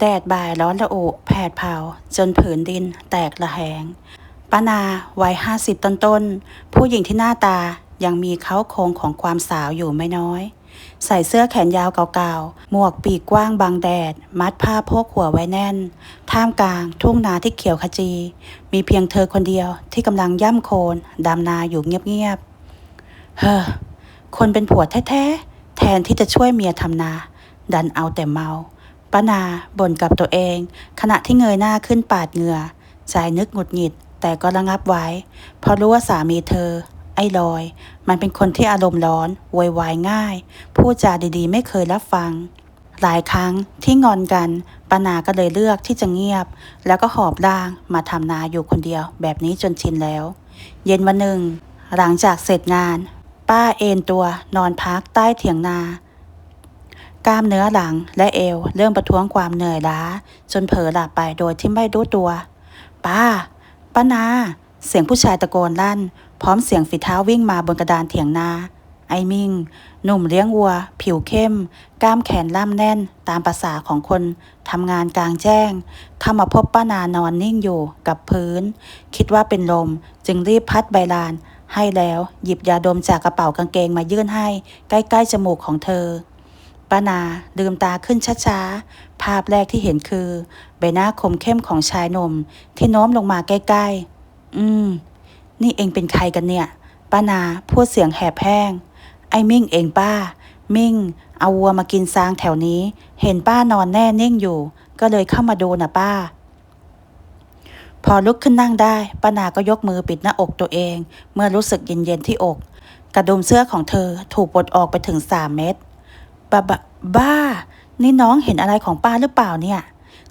แดดบ่ายร้อนระอุแผดเผาจนผืนดินแตกระแหงป้านาวัยห้าสิบต้นๆ ผู้หญิงที่หน้าตายังมีเขาโครงของความสาวอยู่ไม่น้อย ใส่เสื้อแขนยาวเก่าๆ หมวกปีกกว้างบังแดด มัดผ้าโพกหัวไว้แน่น ท่ามกลางทุ่งนาที่เขียวขจี มีเพียงเธอคนเดียวที่กำลังย่ำโคลนดำนาอยู่เงียบๆ เฮ้อ คนเป็นผัวแท้ๆ แทนที่จะช่วยเมียทำนา ดันเอาแต่เมา ป้านาบ่นกับตัวเอง ขณะที่เงยหน้าขึ้นปาดเหงื่อใจนึกหงุดหงิด แต่ก็ระงับไว้ เพราะรู้ว่าสามีเธอ ไอ้ลอย มันเป็นคนที่อารมณ์ร้อนโวยวายง่าย พูดจาดีๆ ไม่เคยรับฟัง หลายครั้งที่งอนกันปานาก็เลยเลือกที่จะเงียบ แล้วก็หอบร่างมาทำนาอยู่คนเดียว แบบนี้จนชินแล้ว เย็นวันหนึ่ง หลังจากเสร็จงาน ป้าเอนตัวนอนพักใต้เถียงนา กล้ามเนื้อหลังและเอวเริ่มประท้วงความเหนื่อยล้า จนเผลอหลับไปโดยที่ไม่รู้ตัว ป้า ป้านา เสียงผู้ชายตะโกนลั่น พร้อมเสียงฝีเท้าวิ่งมาบนกระดานเถียงนา ไอมิงหนุ่มเลี้ยงวัว ผิวเข้ม กล้ามแขนล่ำแน่น ตามภาษาของคนทำงานกลางแจ้งเข้ามาพบป้านานอนนิ่งอยู่กับพื้น คิดว่าเป็นลมจึงรีบพัดใบลาน ให้แล้วหยิบยาดมจากกระเป๋ากางเกงมายื่นให้ ใกล้ๆจมูกของเธอ ป้านาลืมตาขึ้นช้าๆ ภาพแรกที่เห็นคือ ใบหน้าคมเข้มของชายหนุ่มที่โน้มลงมาใกล้ๆ อืม นี่เองเป็นใครกันเนี่ย ป้านาพูดเสียงแหบแห้ง ไอ้มิ่งเองป้า มิ่ง เอาวัวมากินซางแถวนี้ เห็นป้านอนแน่นิ่งอยู่ ก็เลยเข้ามาดูนะป้า พอลุกขึ้นนั่งได้ ป้านาก็ยกมือปิดหน้าอกตัวเอง เมื่อรู้สึกเย็นๆที่อก กระดุมเสื้อของเธอถูกปลดออกไปถึงสามเม็ด บะบะบ้า นี่น้องเห็นอะไรของป้าหรือเปล่าเนี่ย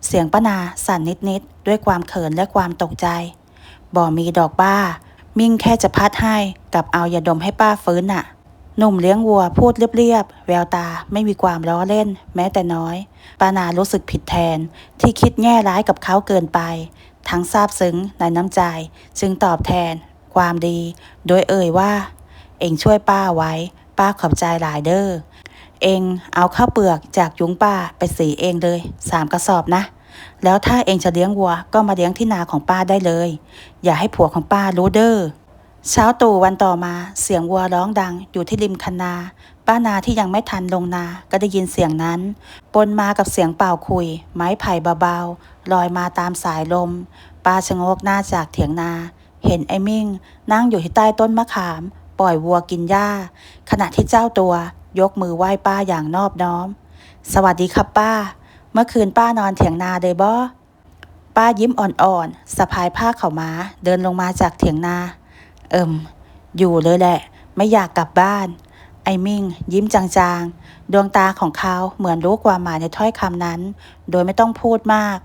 เสียงป้านาสั่นนิดๆ ด้วยความเขินและความตกใจ บ่มีดอกบ้า มิ่งแค่จะพัดให้กับเอายาดมให้ป้าฟื้นน่ะ หนุ่มเลี้ยงวัวพูดเรียบๆ แววตาไม่มีความล้อเล่น แม้แต่น้อย ป้านารู้สึกผิดแทน ที่คิดแง่ร้ายกับเขาเกินไป ทั้งซาบซึ้งในน้ำใจ จึงตอบแทน ความดี โดยเอ่ยว่า เองช่วยป้าไว้ ป้าขอบใจหลายเด้อ เองเอาข้าวเปลือกจากยุ้งป้าไปสีเองเลยสามกระสอบนะ แล้วถ้าเองจะเลี้ยงวัวก็มาเลี้ยงที่นาของป้าได้เลย อย่าให้ผัวของป้ารู้เด้อเช้าตู่วันต่อมาเสียงวัวร้องดังอยู่ที่ริมคันนา ป้านาที่ยังไม่ทันลงนาก็ได้ยินเสียงนั้น ปนมากับเสียงเป่าคุย ไม้ไผ่เบาๆลอยมาตามสายลม ป้าชะงกหน้าจากเถียงนา เห็นไอ้มิ่ง นั่งอยู่ที่ใต้ต้นมะขาม ปล่อยวัวกินหญ้า ขณะที่เจ้าตัว ยกมือไหว้ป้าอย่างนอบน้อม สวัสดีครับป้า เมื่อคืนป้านอนเถียงนาเลยบ่ป้ายิ้มอ่อนๆสะพายผ้าเข่าม้าเดินลงมาจากเถียงนา เอิมอยู่เลยแหละ ไม่อยากกลับบ้าน ไอ้มิ่ง ยิ้มจางๆ ดวงตาของเขาเหมือนรู้ความหมายในถ้อยคำนั้น โดยไม่ต้องพูดมาก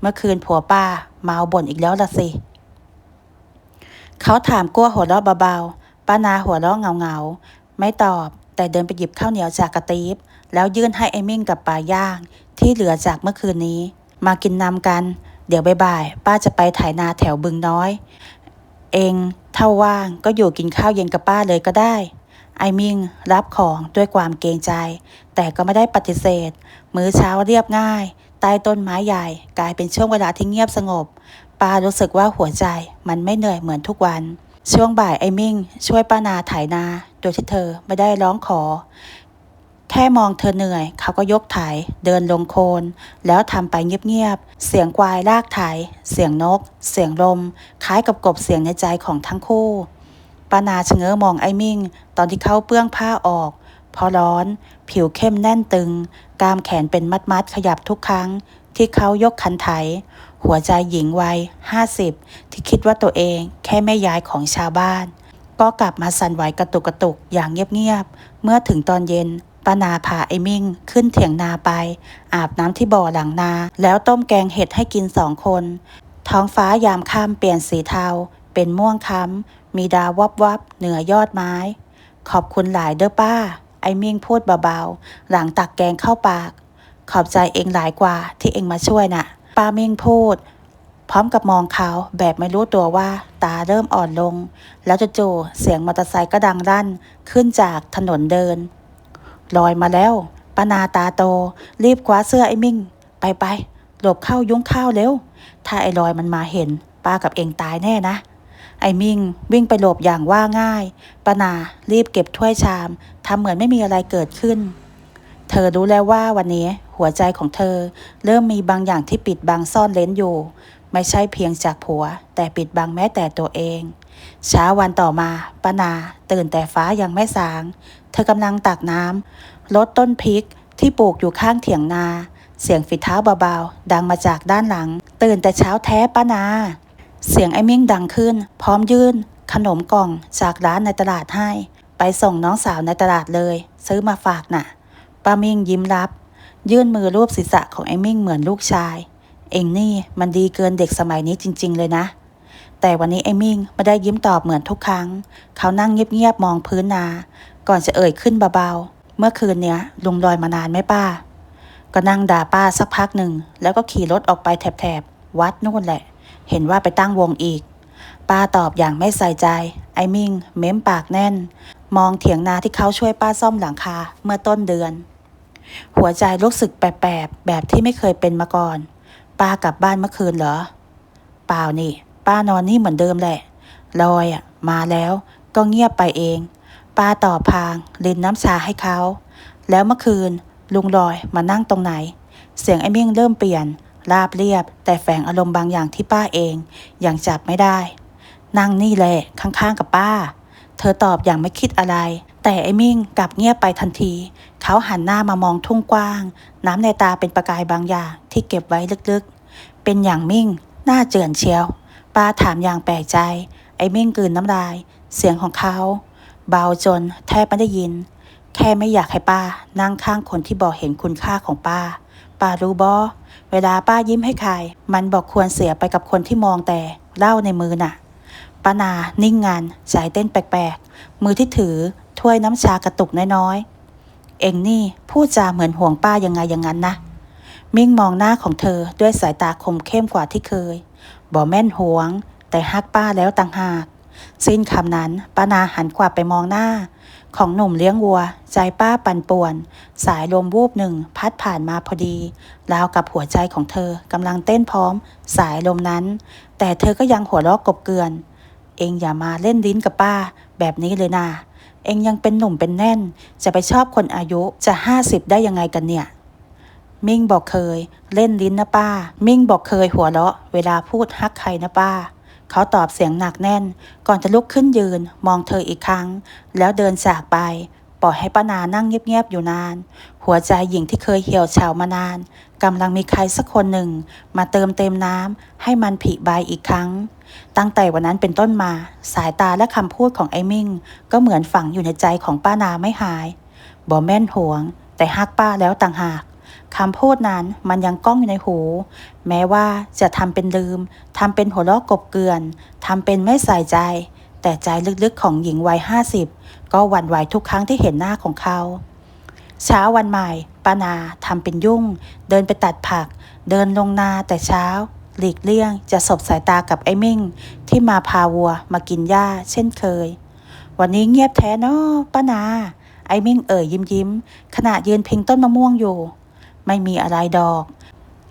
เมื่อคืนผัวป้าเมาบ่นอีกแล้วละสิเขาถามกลัวหัวเราะเบาๆ ป้านาหัวเราะเงาๆ ไม่ตอบ แต่เดินไปหยิบข้าวเหนียวจากกระติบแล้วยื่นให้ไอ้มิ่งกับปลาย่าง ที่เหลือจากเมื่อคืนนี้ มากินนำกัน เดี๋ยวบ่ายๆป้าจะไปถ่ายนาแถวบึงน้อย เองถ้าว่างก็อยู่กินข้าวเย็นกับป้าเลยก็ได้ ไอมิงรับของด้วยความเกรงใจ แต่ก็ไม่ได้ปฏิเสธ มื้อเช้าเรียบง่ายใต้ต้นไม้ใหญ่กลายเป็นช่วงเวลาที่เงียบสงบป้ารู้สึกว่าหัวใจมันไม่เหนื่อยเหมือนทุกวัน ช่วงบ่ายไอมิ่ง ช่วยป้านาไถนา โดยที่เธอไม่ได้ร้องขอ แค่มองเธอเหนื่อย เขาก็ยกไถเดินลงโคลนแล้วทำไปเงียบๆ เสียงควายลากไถเสียงนก เสียงลม คล้ายกับกบเสียงในใจของทั้งคู่ป้านาชะเง้อมองไอ้มิ่ง ตอนที่เขาเปื้องผ้าออกพอร้อน ผิวเข้มแน่นตึง กามแขนเป็นมัดๆขยับทุกครั้ง ที่เขายกคันไถ หัวใจหญิงวัยห้าสิบที่คิดว่าตัวเองแค่แม่ยายของชาวบ้าน ก็กลับมาสั่นไหวกระตุกกระตุกอย่างเงียบๆ เมื่อถึงตอนเย็นป้านาพาไอ้มิ่งขึ้นเถียงนาไป อาบน้ำที่บ่อหลังนา แล้วต้มแกงเห็ดให้กินสองคน ท้องฟ้ายามค่ำเปลี่ยนสีเทา เป็นม่วงค้ำมีดาววับวับเหนือยอดไม้ ขอบคุณหลายเด้อป้า ไอ้มิ่งพูดเบาๆ หลังตักแกงเข้าปาก ขอบใจเองหลายกว่าที่เองมาช่วยน่ะ ป้ามิ่งพูด พร้อมกับมองเขาแบบไม่รู้ตัวว่า ตาเริ่มอ่อนลง แล้วจู่ๆเสียงมอเตอร์ไซค์ก็ดังรั่นขึ้นจากถนนเดินลอยมาแล้วป้านาตาโต รีบคว้าเสื้อไอ้มิ่ง ไปไปหลบเข้ายุ้งข้าวเร็ว ถ้าไอ้ลอยมันมาเห็น ป้ากับเองตายแน่นะ ไอ้มิงวิ่งไปหลบอย่างว่าง่ายป้านารีบเก็บถ้วยชามทำเหมือนไม่มีอะไรเกิดขึ้น เธอรู้แล้วว่าวันนี้หัวใจของเธอ เริ่มมีบางอย่างที่ปิดบังซ่อนเลนอยู่ ไม่ใช่เพียงจากผัว แต่ปิดบังแม้แต่ตัวเองเช้าวันต่อมาป้านา ตื่นแต่ฟ้ายังไม่สาง เธอกำลังตักน้ำลดต้นพริกที่ปลูกอยู่ข้างเถียงนา เสียงฝีเท้าเบาๆ ดังมาจากด้านหลัง ตื่นแต่เช้าแท้ป้านา เสียงไอ้มิ่งดังขึ้น พร้อมยื่น ขนมกล่องจากร้านในตลาดให้ ไปส่งน้องสาวในตลาดเลย ซื้อมาฝากน่ะ ป้ามิ่งยิ้มรับ ยื่นมือรูปศีรษะของไอ้มิ่งเหมือนลูกชาย เองนี่มันดีเกินเด็กสมัยนี้จริง ๆ เลยนะ แต่วันนี้ไอ้มิ่งไม่ได้ยิ้มตอบเหมือนทุกครั้ง เขานั่งเงียบๆมองพื้นนา ก่อนจะเอ่ยขึ้นเบาๆ เมื่อคืนเนี้ยลุงลอยมานานไหมป้า ก็นั่งด่าป้าสักพักหนึ่งแล้วก็ขี่รถออกไปแถบๆวัดนู่นแหละ เห็นว่าไปตั้งวงอีกป้าตอบอย่างไม่ใส่ใจ ไอ้มิ่ง เม้มปากแน่น มองเถียงนาที่เขาช่วยป้าซ่อมหลังคาเมื่อต้นเดือน หัวใจรู้สึกแปลกๆแบบที่ไม่เคยเป็นมาก่อน ป้ากลับบ้านเมื่อคืนเหรอ เปล่านี่ ป้านอนนี่เหมือนเดิมแหละลอยอะ มาแล้วก็เงียบไปเอง ป้าต่อพางลินน้ำชาให้เขา แล้วเมื่อคืน ลุงลอยมานั่งตรงไหน เสียงไอ้มิ่งเริ่มเปลี่ยน ราบเรียบ แต่แฝงอารมณ์บางอย่างที่ป้าเองยังจับไม่ได้ นั่งนี่แหละข้างๆกับป้า เธอตอบอย่างไม่คิดอะไร แต่ไอ้มิ่งกลับเงียบไปทันที เขาหันหน้ามามองทุ่งกว้าง น้ำในตาเป็นประกายบางอย่างที่เก็บไว้ลึกๆ เป็นอย่างมิ่ง หน้าเจือนเชียว ป้าถามอย่างแปลกใจ ไอ้มิ่งกลืนน้ำลาย เสียงของเขา เบาจนแทบไม่ได้ยิน แค่ไม่อยากให้ป้านั่งข้างคนที่บอกเห็นคุณค่าของป้า ป้ารู้บอเวลาป้ายิ้มให้ใคร มันบอกควรเสียไปกับคนที่มองแต่เหล้าในมือน่ะป้านานิ่งงานใจเต้นแปลกๆ มือที่ถือถ้วยน้ำชากระตุกน้อยๆ เองนี่พูดจาเหมือนห่วงป้ายังไงอย่างนั้นนะ มิ่งมองหน้าของเธอด้วยสายตาคมเข้มกว่าที่เคยบ่แม่นห่วง แต่ฮักป้าแล้วต่างหากสิ้นคำนั้นป้านาหันกว่าไปมองหน้า ของหนุ่มเลี้ยงวัว ใจป้าปั่นป่วน สายลมวูบหนึ่งพัดผ่านมาพอดีราวกับหัวใจของเธอกำลังเต้นพร้อม สายลมนั้น แต่เธอก็ยังหัวเราะกบเกลือน เองอย่ามาเล่นลิ้นกับป้า แบบนี้เลยนะ เองยังเป็นหนุ่มเป็นแน่น จะไปชอบคนอายุจะห้าสิบได้ยังไงกันเนี่ย มิ่งบอกเคย เล่นลิ้นนะป้า มิ่งบอกเคยหัวเราะ เวลาพูดฮักใครนะป้า เขาตอบเสียงหนักแน่น ก่อนจะลุกขึ้นยืน มองเธออีกครั้ง แล้วเดินจากไป ปล่อยให้ป้านานั่งเงียบๆอยู่นาน หัวใจหญิงที่เคยเหี่ยวเฉามานาน กำลังมีใครสักคนหนึ่ง มาเติมเต็มน้ำให้มันผลิใบอีกครั้ง ตั้งแต่วันนั้นเป็นต้นมา สายตาและคำพูดของไอ้มิ่ง ก็เหมือนฝังอยู่ในใจของป้านาไม่หายบ่แม่นห่วง แต่ฮักป้าแล้วต่างหากคำพูดนั้นมันยังก้องอยู่ในหู แม้ว่าจะทำเป็นลืมทำเป็นหัวเราะกบเกลื่อนทำเป็นไม่ใส่ใจ แต่ใจลึกๆของหญิงวัยห้าสิบก็หวั่นไหวทุกครั้งที่เห็นหน้าของเขา เช้าวันใหม่ป้านาทำเป็นยุ่ง เดินไปตัดผัก เดินลงนาแต่เช้า หลีกเลี่ยง จะสบสายตากับไอ้มิ่ง ที่มาพาวัวมากินหญ้าเช่นเคย วันนี้เงียบแท้เนาะป้านา ไอ้มิ่งเอ่ยยิ้มยิ้มขณะยืนพิงต้นมะม่วงอยู่ ไม่มีอะไรดอก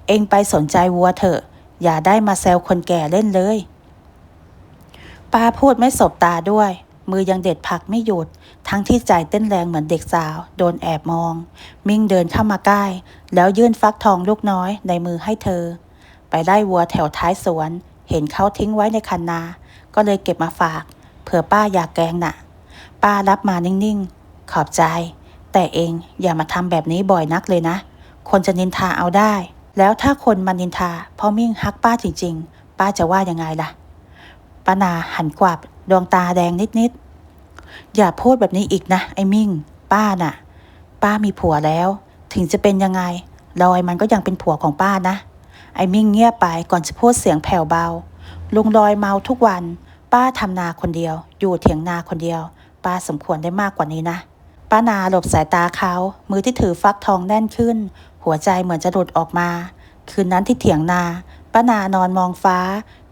เองไปสนใจวัวเถอะ อย่าได้มาแซวคนแก่เล่นเลยป้าพูดไม่สบตาด้วย มือยังเด็ดผักไม่หยุด ทั้งที่ใจเต้นแรงเหมือนเด็กสาว โดนแอบมอง มิ่งเดินเข้ามาใกล้ แล้วยื่นฟักทองลูกน้อยในมือให้เธอ ไปไล่วัวแถวท้ายสวน เห็นเขาทิ้งไว้ในคันนา ก็เลยเก็บมาฝาก เผื่อป้าอยากแกงน่ะ ป้ารับมานิ่งๆ ขอบใจ แต่เองอย่ามาทำแบบนี้บ่อยนักเลยนะ คนจะนินทาเอาได้ แล้วถ้าคนมานินทาพราะมิ่งฮักป้าจริงๆ ป้าจะว่ายังไงล่ะป้านาหันกวับ ดวงตาแดงนิดๆ อย่าพูดแบบนี้อีกนะ ไอ้มิ่ง ป้าน่ะ ป้ามีผัวแล้ว ถึงจะเป็นยังไงลอยมันก็ยังเป็นผัวของป้านะ ไอ้มิ่งเงียบไปก่อนจะพูดเสียงแผ่วเบา ลุงลอยเมาทุกวัน ป้าทำนาคนเดียว อยู่เถียงนาคนเดียว ป้าสมควรได้มากกว่านี้นะป้านาหลบสายตาเขา มือที่ถือฟักทองแน่นขึ้น หัวใจเหมือนจะหลุดออกมา คืนนั้นที่เถียงนา ป้านานอนมองฟ้า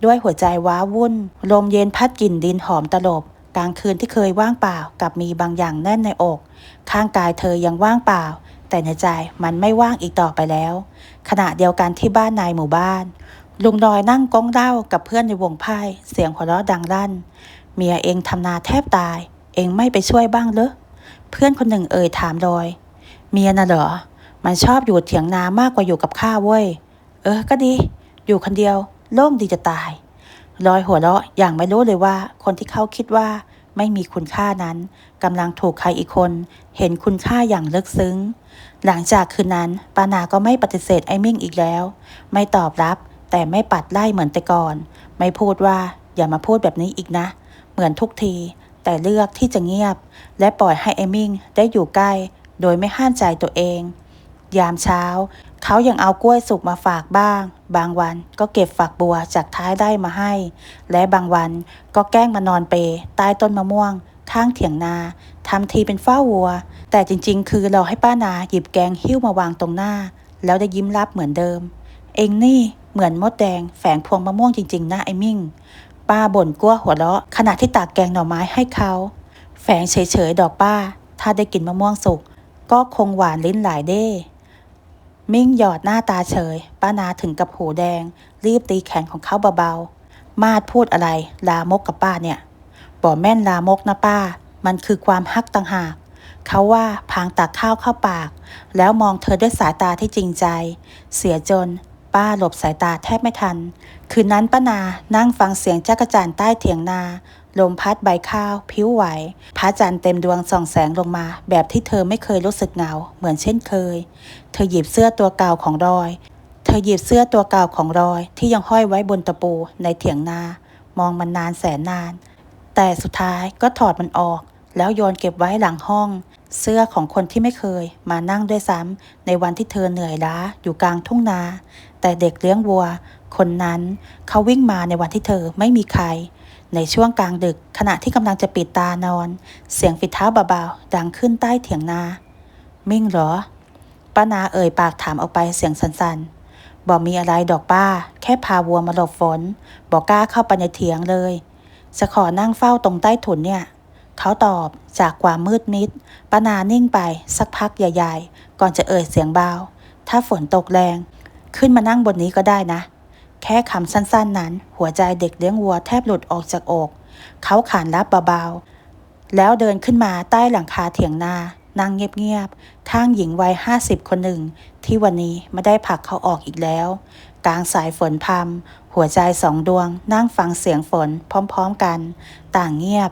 ด้วยหัวใจว้าวุ่น ลมเย็นพัดกลิ่นดินหอมตลบ กลางคืนที่เคยว่างเปล่ากับมีบางอย่างแน่นในอก ข้างกายเธอยังว่างเปล่า แต่ในใจมันไม่ว่างอีกต่อไปแล้ว ขณะเดียวกันที่บ้านนายหมู่บ้าน ลุงดอยนั่งก้องเล้ากับเพื่อนในวงไพ่เสียงหัวเราะดังลั่น เมียเองทำนาแทบตาย เองไม่ไปช่วยบ้างเหรอเพื่อนคนหนึ่งเอ่ยถามดอย เมียน่ะเหรอมันชอบอยู่เถียงนามากกว่าอยู่กับข้าเว้ยเออก็ดี อยู่คนเดียว โล่งดีจะตายลอยหัวเราะอย่างไม่รู้เลยว่า คนที่เขาคิดว่าไม่มีคุณค่านั้นกำลังถูกใครอีกคน เห็นคุณค่าอย่างลึกซึ้ง หลังจากคืนนั้นปานาก็ไม่ปฏิเสธไอ้มิ่งอีกแล้ว ไม่ตอบรับ แต่ไม่ปัดไล่เหมือนแต่ก่อน ไม่พูดว่าอย่ามาพูดแบบนี้อีกนะ เหมือนทุกที แต่เลือกที่จะเงียบ และปล่อยให้ไอ้มิ่งได้อยู่ใกล้ โดยไม่ห้ามใจตัวเอง ยามเช้า เขายังเอากล้วยสุกมาฝากบ้าง บางวันก็เก็บฝักบัวจากท้ายได้มาให้ และบางวันก็แกล้งมานอนเปใต้ต้นมะม่วง ข้างเถียงนาทำทีเป็นเฝ้าวัว แต่จริงๆ คือเราให้ป้านาหยิบแกงหิ้วมาวางตรงหน้า แล้วได้ยิ้มรับเหมือนเดิม เองนี่เหมือนมดแดงแฝงพวงมะม่วงจริงๆนะไอ้มิ่ง ป้าบ่นกลัวหัวเราะขณะที่ตักแกงหน่อไม้ให้เขา แฝงเฉยๆดอกป้า ถ้าได้กินมะม่วงสุกก็คงหวานลิ้นหลายเด้ มิ่งหยอดหน้าตาเฉย ป้านาถึงกับหูแดง รีบตีแขนของเขาเบาๆ มาดพูดอะไร ลามกกับป้าเนี่ยบอกแม่นลามกนะป้า มันคือความฮักต่างหาก เขาว่าพางตักข้าวเข้าปาก แล้วมองเธอด้วยสายตาที่จริงใจ เสียจน ป้าหลบสายตาแทบไม่ทัน คืนนั้นป้านานั่งฟังเสียงจักรจันใต้เถียงนา ลมพัดใบข้าว ผิวไหวพระจันทร์เต็มดวงส่องแสงลงมา แบบที่เธอไม่เคยรู้สึกเหงา เหมือนเช่นเคย เธอหยิบเสื้อตัวเก่าของรอย เธอหยิบเสื้อตัวเก่าของรอย ที่ยังห้อยไว้บนตะปูในเถียงนา มองมันนานแสนนาน แต่สุดท้ายก็ถอดมันออก แล้วโยนเก็บไว้หลังห้อง เสื้อของคนที่ไม่เคย มานั่งด้วยซ้ำในวันที่เธอเหนื่อยล้าอยู่กลางทุ่งนา แต่เด็กเลี้ยงวัว คนนั้นเขาวิ่งมาในวันที่เธอไม่มีใคร ในช่วงกลางดึกขณะที่กำลังจะปิดตานอน เสียงฝีเท้าเบาๆดังขึ้นใต้เถียงนา มิ่งเหรอ ป้านาเอ่ยปากถามออกไปเสียงสั่นๆบอกมีอะไรดอกป้า แค่พาวัวมาหลบฝนบอกกล้าเข้าไปในเถียงเลยจะขอนั่งเฝ้าตรงใต้ถุนเนี่ย เขาตอบจากความมืดมิดป้านานิ่งไปสักพักใหญ่ ๆ ก่อนจะเอ่ยเสียงเบาถ้าฝนตกแรง ขึ้นมานั่งบนนี้ก็ได้นะ แค่คำสั้นๆนั้น หัวใจเด็กเลี้ยงวัวแทบหลุดออกจากอก เขาขานรับเบาๆ แล้วเดินขึ้นมาใต้หลังคาเถียงนา นั่งเงียบๆข้างหญิงวัยห้าสิบคนหนึ่ง ที่วันนี้ไม่ได้ผลักเขาออกอีกแล้ว กลางสายฝนพรำหัวใจสองดวง นั่งฟังเสียงฝนพร้อมๆกัน ต่างเงียบ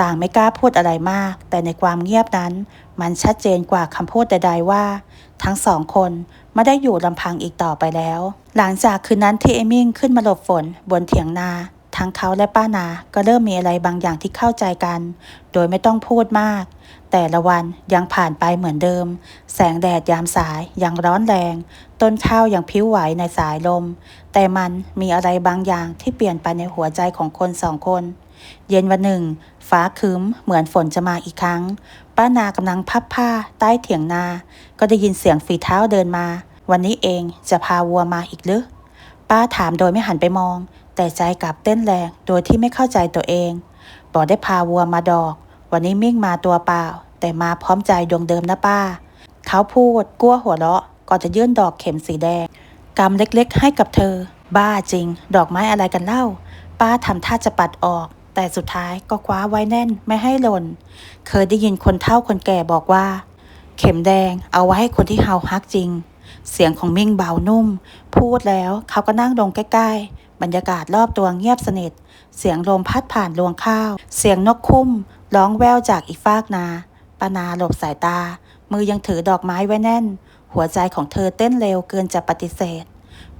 ต่างไม่กล้าพูดอะไรมาก แต่ในความเงียบนั้น มันชัดเจนกว่าคำพูดใดๆว่า ทั้งสองคนไม่ได้อยู่ลำพังอีกต่อไปแล้ว หลังจากคืนนั้นที่เอมิ่งขึ้นมาหลบฝนบนเถียงนาทั้งเขาและป้านา ก็เริ่มมีอะไรบางอย่างที่เข้าใจกัน โดยไม่ต้องพูดมาก แต่ละวันยังผ่านไปเหมือนเดิม แสงแดดยามสายยังร้อนแรง ต้นข้าวยังพิ้วไหวในสายลม แต่มันมีอะไรบางอย่างที่เปลี่ยนไปในหัวใจของคนสองคน เย็นวันหนึ่ง ฟ้าครึ้มเหมือนฝนจะมาอีกครั้ง ป้านากำลังพับผ้าใต้เถียงนา ก็ได้ยินเสียงฝีเท้าเดินมา วันนี้เองจะพาวัวมาอีกหรือป้าถามโดยไม่หันไปมอง แต่ใจกลับเต้นแรงโดยที่ไม่เข้าใจตัวเอง บอกได้พาวัวมาดอก วันนี้มิ่งมาตัวเปล่า แต่มาพร้อมใจดวงเดิมนะป้า เขาพูดกลัวหัวเราะก่อนจะยื่นดอกเข็มสีแดงกำเล็กๆ ให้กับเธอ บ้าจริง ดอกไม้อะไรกันเล่า ป้าทำท่าจะปัดออก แต่สุดท้ายก็คว้าไว้แน่นไม่ให้หล่น เคยได้ยินคนเฒ่าคนแก่บอกว่า เข็มแดงเอาไว้ให้คนที่เฮาฮักจริง เสียงของมิ่งเบานุ่ม พูดแล้วเขาก็นั่งลงใกล้ๆ บรรยากาศรอบตัวเงียบสนิท เสียงลมพัดผ่านรวงข้าว เสียงนกคุ้ม ร้องแววจากอีกฟากนาปานาหลบสายตา มือยังถือดอกไม้ไว้แน่น หัวใจของเธอเต้นเร็วเกินจะปฏิเสธ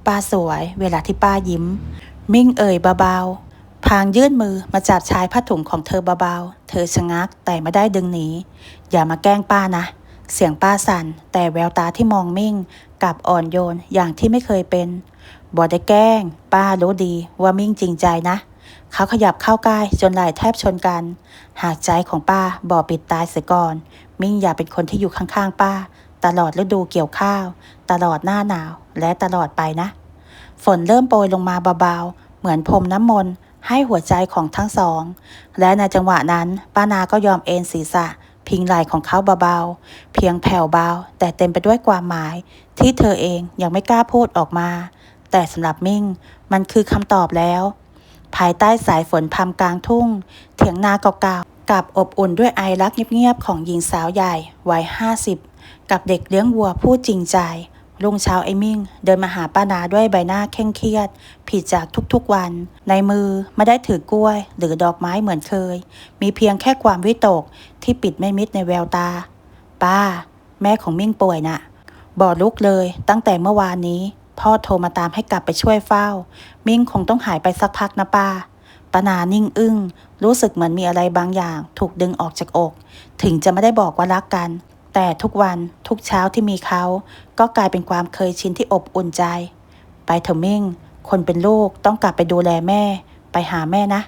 ป้าสวยเวลาที่ป้ายิ้ม มิ่งเอ่ยเบาๆ พางยื่นมือมาจับชายผ้าถุงของเธอเบาๆ เธอชะงักแต่ไม่ได้ดึงหนี อย่ามาแกล้งป้านะ เสียงป้าสั่นแต่แววตาที่มองมิ่งกับอ่อนโยนอย่างที่ไม่เคยเป็นบอได้แกล้ง ป้ารู้ดีว่ามิ่งจริงใจนะ เขาขยับเข้าใกล้จนไหล่แทบชนกัน หากใจของป้าบ่ปิดตายเสียก่อน มิ่งอย่าเป็นคนที่อยู่ข้างๆ ป้า ตลอดฤดูเกี่ยวข้าว ตลอดหน้าหนาวและตลอดไปนะ ฝนเริ่มโปรยลงมาเบาๆ เหมือนพรมน้ำมนต์ให้หัวใจของทั้งสอง และในจังหวะนั้น ป้านาก็ยอมเอนศีรษะ พิงไหล่ของเขาเบาๆ เพียงแผ่วเบา แต่เต็มไปด้วยความหมาย ที่เธอเองยังไม่กล้าพูดออกมา แต่สำหรับมิ่ง มันคือคำตอบแล้ว ภายใต้สายฝนพรมกลางทุ่ง เถียงนาเก่าๆกับอบอุ่นด้วยไอรักเงียบๆของหญิงสาวใหญ่วัยห้าสิบกับเด็กเลี้ยงวัวผู้จริงใจ รุ่งเช้าไอ้มิ่ง เดินมาหาป้านาด้วยใบหน้าเคร่งเครียด ผิดจากทุกๆวัน ในมือไม่ได้ถือกล้วย หรือดอกไม้เหมือนเคย มีเพียงแค่ความวิตกที่ปิดไม่มิดในแววตา ป้า แม่ของมิ่งป่วยน่ะบอกลุกเลยตั้งแต่เมื่อวานนี้ พ่อโทรมาตามให้กลับไปช่วยเฝ้า มิ่งคงต้องหายไปสักพักนะป้าป้านานิ่งอึ้ง รู้สึกเหมือนมีอะไรบางอย่าง ถูกดึงออกจากอก ถึงจะไม่ได้บอกว่ารักกัน แต่ทุกวันทุกเช้าที่มีเขา ก็กลายเป็นความเคยชินที่อบอุ่นใจ ไปเถอะมิ่ง คนเป็นลูกต้องกลับไปดูแลแม่ ไปหาแม่นะ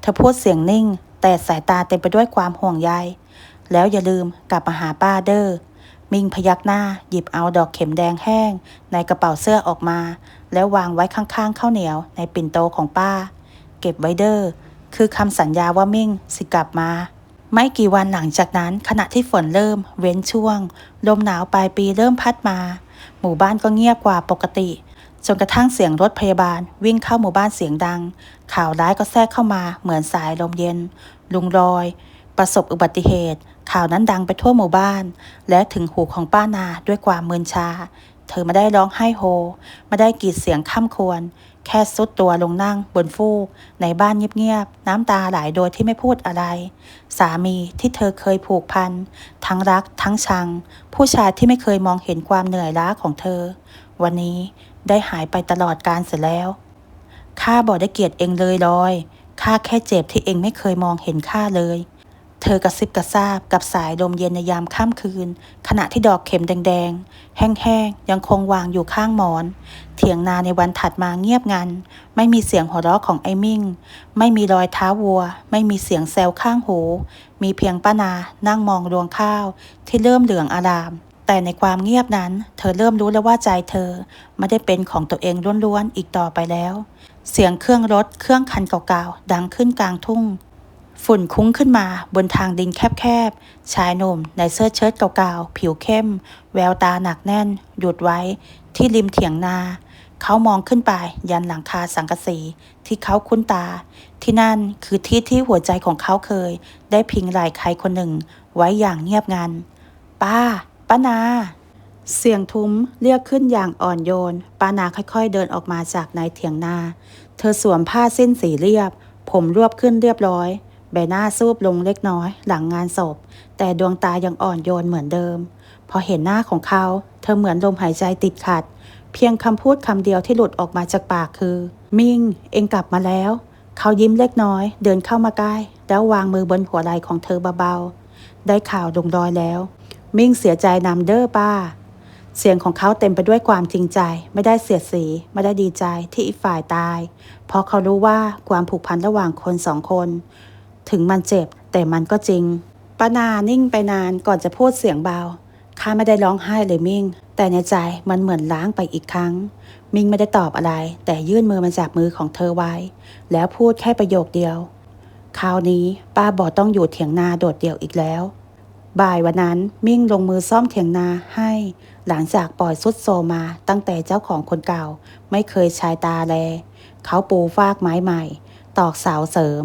เธอพูดเสียงนิ่ง แต่สายตาเต็มไปด้วยความห่วงใย แล้วอย่าลืมกลับมาหาป้าเด้อ มิงพยักหน้าหยิบเอาดอกเข็มแดงแห้ง ในกระเป๋าเสื้อออกมา แล้ววางไว้ข้างๆข้าวเหนียวในปิ่นโตของป้า เก็บไว้เด้อ คือคำสัญญาว่ามิ่งสิกลับมา ไม่กี่วันหลังจากนั้นขณะที่ฝนเริ่ม เว้นช่วง ลมหนาวปลายปีเริ่มพัดมา หมู่บ้านก็เงียบกว่าปกติ จนกระทั่งเสียงรถพยาบาล วิ่งเข้าหมู่บ้านเสียงดัง ข่าวร้ายก็แทรกเข้ามาเหมือนสายลมเย็น ลุงรอย ประสบอุบัติเหตุ ข่าวนั้นดังไปทั่วหมู่บ้าน และถึงหูของป้านาด้วยความเมินชา เธอไม่ได้ร้องไห้โฮไม่ได้กรีดเสียงข้ามควร แค่ซุดตัวลงนั่งบนฟูก ในบ้านเงียบๆ น้ำตาไหลโดยที่ไม่พูดอะไร สามีที่เธอเคยผูกพัน ทั้งรักทั้งชัง ผู้ชายที่ไม่เคยมองเห็นความเหนื่อยล้าของเธอ วันนี้ได้หายไปตลอดกาลเสียแล้วข้าบอกได้เกลียดเองเลยลอยข้าแค่เจ็บที่เองไม่เคยมองเห็นข้าเลย เธอกระซิบกระซาบกับสายลมเย็นในยามค่ำคืน ขณะที่ดอกเข็มแดงๆ แห้งๆ ยังคงวางอยู่ข้างหมอน เถียงนาในวันถัดมาเงียบงัน ไม่มีเสียงหัวเราะของไอ้มิ่ง ไม่มีรอยเท้าวัว ไม่มีเสียงแซวข้างหู มีเพียงป้านานั่งมองรวงข้าว ที่เริ่มเหลืองอาราม แต่ในความเงียบนั้น เธอเริ่มรู้แล้วว่าใจเธอ ไม่ได้เป็นของตัวเองล้วนๆ อีกต่อไปแล้ว เสียงเครื่องรถเครื่องคันเก่าๆ ดังขึ้นกลางทุ่ง ฝุ่นคุ้งขึ้นมาบนทางดินแคบๆ ชายหนุ่มในเสื้อเชิ้ตเก่าๆ ผิวเข้ม แววตาหนักแน่น หยุดไว้ที่ริมเถียงนา เขามองขึ้นไปยันหลังคาสังกะสีที่เขาคุ้นตา ที่นั่นคือที่ที่หัวใจของเขาเคย ได้พิงไหล่ใครคนหนึ่ง ไว้อย่างเงียบงัน ป้า ป้านาเสียงทุ้มเรียกขึ้นอย่างอ่อนโยน ป้านาค่อยๆ เดินออกมาจากในเถียงนา เธอสวมผ้าเส้นสีเรียบ ผมรวบขึ้นเรียบร้อย ใบหน้าซูบลงเล็กน้อย หลังงานศพ แต่ดวงตายังอ่อนโยนเหมือนเดิม พอเห็นหน้าของเขา เธอเหมือนลมหายใจติดขัด เพียงคำพูดคำเดียวที่หลุดออกมาจากปากคือ มิงเองกลับมาแล้ว เขายิ้มเล็กน้อย เดินเข้ามาใกล้ แล้ววางมือบนหัวไหล่ของเธอเบาๆ ได้ข่าวลงรอยแล้ว มิ่งเสียใจนำเด้อป้า เสียงของเขาเต็มไปด้วยความจริงใจ ไม่ได้เสียดสี ไม่ได้ดีใจที่อีกฝ่ายตาย เพราะเขารู้ว่าความผูกพันระหว่างคนสองคน ถึงมันเจ็บ แต่มันก็จริงป้านานิ่งไปนานก่อนจะพูดเสียงเบาข้าไม่ได้ร้องไห้เลยมิ่ง แต่ในใจมันเหมือนล้างไปอีกครั้ง มิ่งไม่ได้ตอบอะไร แต่ยื่นมือมาจากมือของเธอไว้ แล้วพูดแค่ประโยคเดียว คราวนี้ป้าบอต้องอยู่เถียงนาโดดเดี่ยวอีกแล้ว บ่ายวันนั้นมิ่งลงมือซ่อมเถียงนาให้ หลังจากปล่อยสุดโซมมาตั้งแต่เจ้าของคนเก่า ไม่เคยชายตาแล เขาปูฟากไม้ใหม่ ตอกเสาเสริม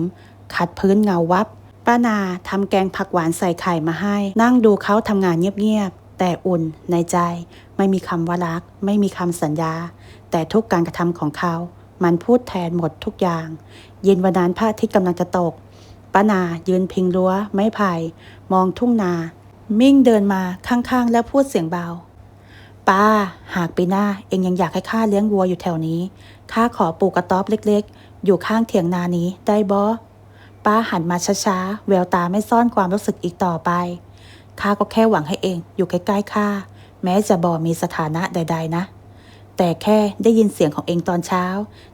ขัดพื้นเงาวับป้านาทำแกงผักหวานใส่ไข่มาให้ นั่งดูเขาทำงานเงียบๆ แต่อุ่นในใจ ไม่มีคำว่ารัก ไม่มีคำสัญญา แต่ทุกการกระทำของเขา มันพูดแทนหมดทุกอย่าง เย็นวันนั้นพระอาทิตย์กำลังจะตกป้านายืนพิงรั้ว ไม้ไผ่มองทุ่งนา มิ่งเดินมาข้างๆ แล้วพูดเสียงเบาป้า หากปีหน้าเองยังอยากให้ข้าเลี้ยงวัวอยู่แถวนี้ข้าขอปลูกกระต๊อบเล็ก ๆ อยู่ข้างเถียงนานี้ได้บอ ป้าหันมาช้าๆ แววตาไม่ซ่อนความรู้สึกอีกต่อไป ข้าก็แค่หวังให้เองอยู่ใกล้ๆข้าแม้จะบ่มีสถานะใด ๆ นะ แต่แค่ได้ยินเสียงของเองตอนเช้า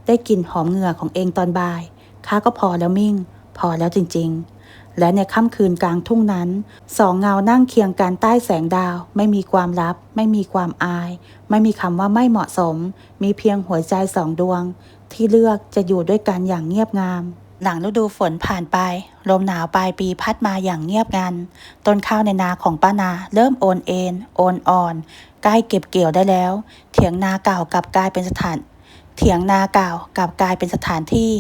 ได้กลิ่นหอมเหงื่อของเองตอนบ่าย ข้าก็พอแล้วมิ่ง พอแล้วจริงๆ และในค่ำคืนกลางทุ่งนั้น สองเงานั่งเคียงกันใต้แสงดาว ไม่มีความลับ ไม่มีความอาย ไม่มีคำว่าไม่เหมาะสม มีเพียงหัวใจสองดวง ที่เลือกจะอยู่ด้วยกันอย่างเงียบงาม หลังฤดูฝนผ่านไป ลมหนาวปลายปีพัดมาอย่างเงียบงัน ต้นข้าวในนาของป้านา เริ่มโอนเอ็นโอนอ่อน ใกล้เก็บเกี่ยวได้แล้ว เถียงนาเก่ากลับกลายเป็นสถาน เถียงนาเก่ากลับกลายเป็นสถานที่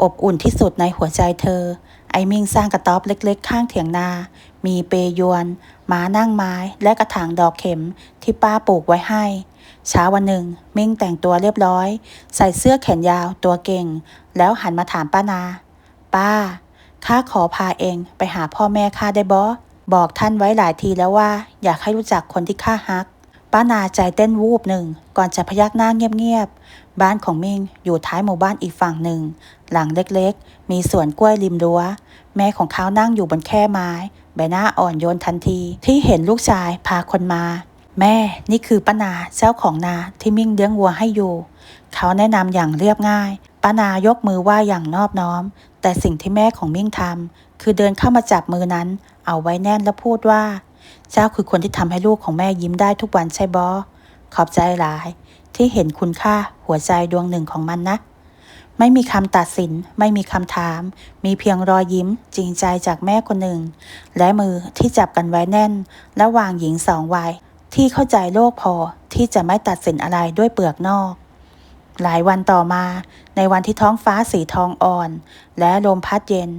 อบอุ่นที่สุดในหัวใจเธอ ไอมิงสร้างกระต๊อบเล็กๆ ข้างเถียงนา มีเปยวนม้านั่งไม้ และกระถางดอกเข็มที่ป้าปลูกไว้ให้ เช้าวันหนึ่ง มิ่งแต่งตัวเรียบร้อย ใส่เสื้อแขนยาวตัวเก่ง แล้วหันมาถามป้านา ป้าข้าขอพาเองไปหาพ่อแม่ข้าได้บอบอกท่านไว้หลายทีแล้วว่า อยากให้รู้จักคนที่ข้าฮัก ป้านาใจเต้นวูบหนึ่ง ก่อนจะพยักหน้าเงียบๆ บ้านของมิงอยู่ท้ายหมู่บ้านอีกฝั่งหนึ่ง หลังเล็กๆ มีสวนกล้วยริมรั้ว แม่ของเขานั่งอยู่บนแคร่ไม้ ใบหน้าอ่อนโยนทันที ที่เห็นลูกชายพาคนมา แม่นี่คือป้านาเจ้าของนาที่มิ่งเลี้ยงวัวให้อยู่ เขาแนะนำอย่างเรียบง่ายป้านายกมือไหว้อย่างนอบน้อม แต่สิ่งที่แม่ของมิ่งทำคือเดินเข้ามาจับมือนั้น เอาไว้แน่นแล้วพูดว่า เจ้าคือคนที่ทำให้ลูกของแม่ยิ้มได้ทุกวันใช่บอขอบใจหลาย ที่เห็นคุณค่าหัวใจดวงหนึ่งของมันนะ ไม่มีคำตัดสิน ไม่มีคำถาม มีเพียงรอยยิ้มจริงใจจากแม่คนหนึ่ง และมือที่จับกันไว้แน่น ระหว่างหญิงสองวัย ที่เข้าใจโลกพอที่จะไม่ตัดสินอะไรด้วยเปลือกนอก หลายวันต่อมา ในวันที่ท้องฟ้าสีทองอ่อน และลมพัดเย็น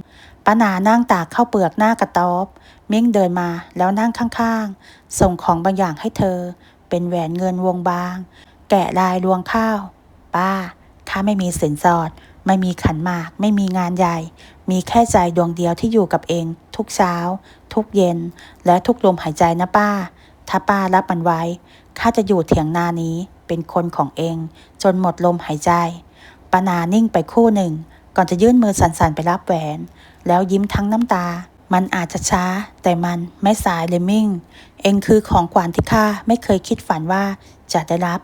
ป้านานั่งตากข้าวเปลือกหน้ากระต๊อบ มิ่งเดินมาแล้วนั่งข้างๆ ส่งของบางอย่างให้เธอ เป็นแหวนเงินวงบาง แกะลายรวงข้าว ป้าข้าไม่มีสินสอด ไม่มีขันหมาก ไม่มีงานใหญ่ มีแค่ใจดวงเดียวที่อยู่กับเอง ทุกเช้า ทุกเย็น และทุกลมหายใจนะป้า ถ้าป้ารับมันไว้ ข้าจะอยู่เถียงนานี้เป็นคนของเอง จนหมดลมหายใจปานานิ่งไปคู่หนึ่ง ก่อนจะยื่นมือสั่นๆไปรับแหวน แล้วยิ้มทั้งน้ำตา มันอาจจะช้า แต่มันไม่สายเลยมิ่ง เองคือของขวัญที่ข้าไม่เคยคิดฝันว่าจะได้รับ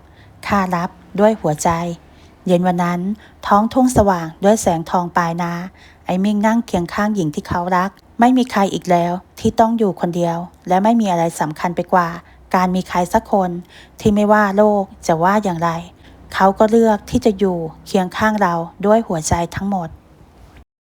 ข้ารับด้วยหัวใจ เย็นวันนั้นท้องทุ่งสว่างด้วยแสงทองปลายนา ไอ้มิ่งนั่งเคียงข้างหญิงที่เขารัก ไม่มีใครอีกแล้วที่ต้องอยู่คนเดียว และไม่มีอะไรสำคัญไปกว่า การมีใครสักคน ที่ไม่ว่าโลกจะว่าอย่างไร เขาก็เลือกที่จะอยู่เคียงข้างเราด้วยหัวใจทั้งหมด